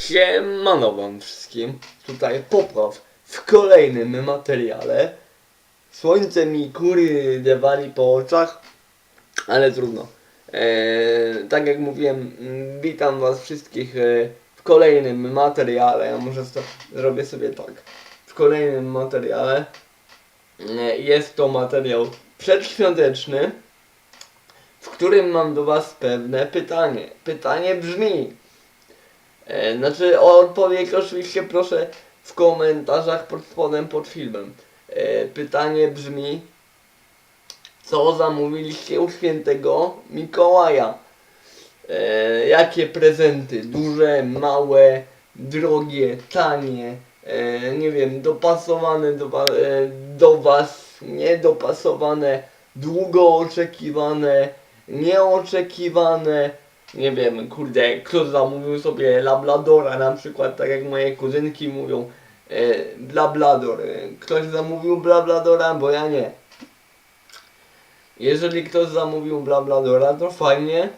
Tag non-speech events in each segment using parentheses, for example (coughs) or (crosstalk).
Siemano wam wszystkim, tutaj Popraw w kolejnym materiale. Słońce mi kury dewali po oczach, ale trudno. Eee, tak jak mówiłem, mm, witam was wszystkich e, w kolejnym materiale. Ja może to zrobię sobie tak. W kolejnym materiale. E, Jest to materiał przedświąteczny, w którym mam do was pewne pytanie. Pytanie brzmi, Znaczy o odpowiedź oczywiście proszę w komentarzach pod spodem pod filmem. E, Pytanie brzmi Co zamówiliście u świętego Mikołaja? E, Jakie prezenty? Duże, małe, drogie, tanie? E, Nie wiem, dopasowane do, e, do was, niedopasowane, długo oczekiwane, nieoczekiwane nie wiem, kurde, kto zamówił sobie Labladora na przykład, tak jak moje kuzynki mówią, e, Blablador. E, Ktoś zamówił Blabladora, bo ja nie. Jeżeli ktoś zamówił Blabladora, to fajnie.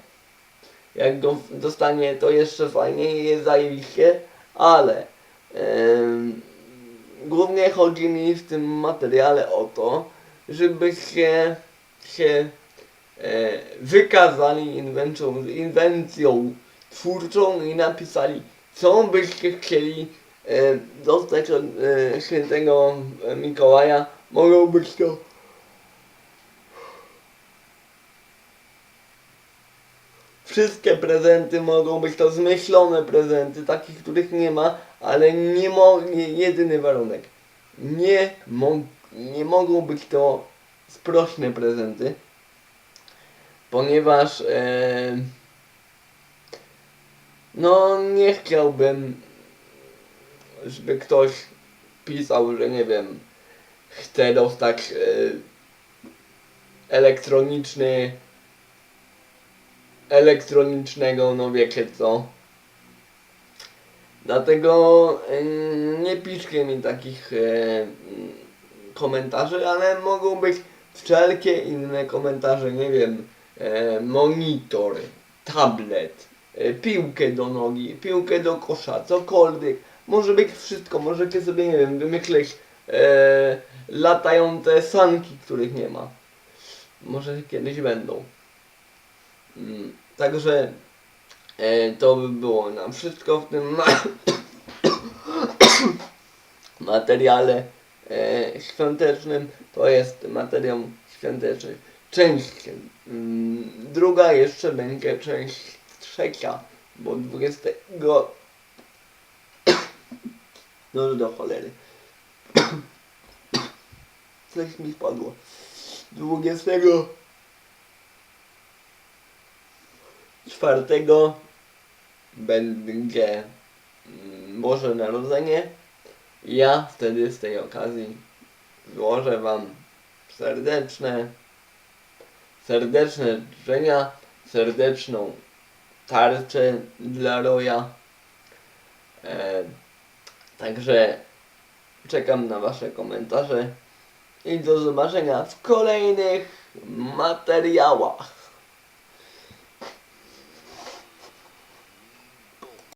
Jak go dostanie, to jeszcze fajnie i jest zajebiście, ale em, głównie chodzi mi w tym materiale o to, żebyście się e, wykazali inwencją, inwencją twórczą i napisali, co byście chcieli e, dostać od e, świętego e, Mikołaja. Mogą być to Wszystkie prezenty mogą być to zmyślone prezenty, takich, których nie ma, ale nie, mo jedyny warunek. Nie, mo nie mogą być to sprośne prezenty ponieważ e, no nie chciałbym, żeby ktoś pisał, że nie wiem, chce dostać e, elektroniczny elektronicznego, no wiecie co. Dlatego e, nie piszcie mi takich e, komentarzy, ale mogą być wszelkie inne komentarze, nie wiem, monitor, tablet, e, piłkę do nogi, piłkę do kosza, cokolwiek. Może być wszystko, możecie sobie, nie wiem, wymyśleć e, latające sanki, których nie ma. Może kiedyś będą. Mm, Także e, to by było na wszystko w tym ma (coughs) materiale e, świątecznym. To jest materiał świąteczny. Część mm, druga jeszcze będzie część trzecia, bo 20 no (coughs) do cholery. (coughs) Coś mi spadło. 20 czwartego będzie mm, Boże Narodzenie. Ja wtedy z tej okazji złożę Wam serdeczne, serdeczne życzenia, serdeczną tarczę dla Roja. E, także czekam na Wasze komentarze i do zobaczenia w kolejnych materiałach.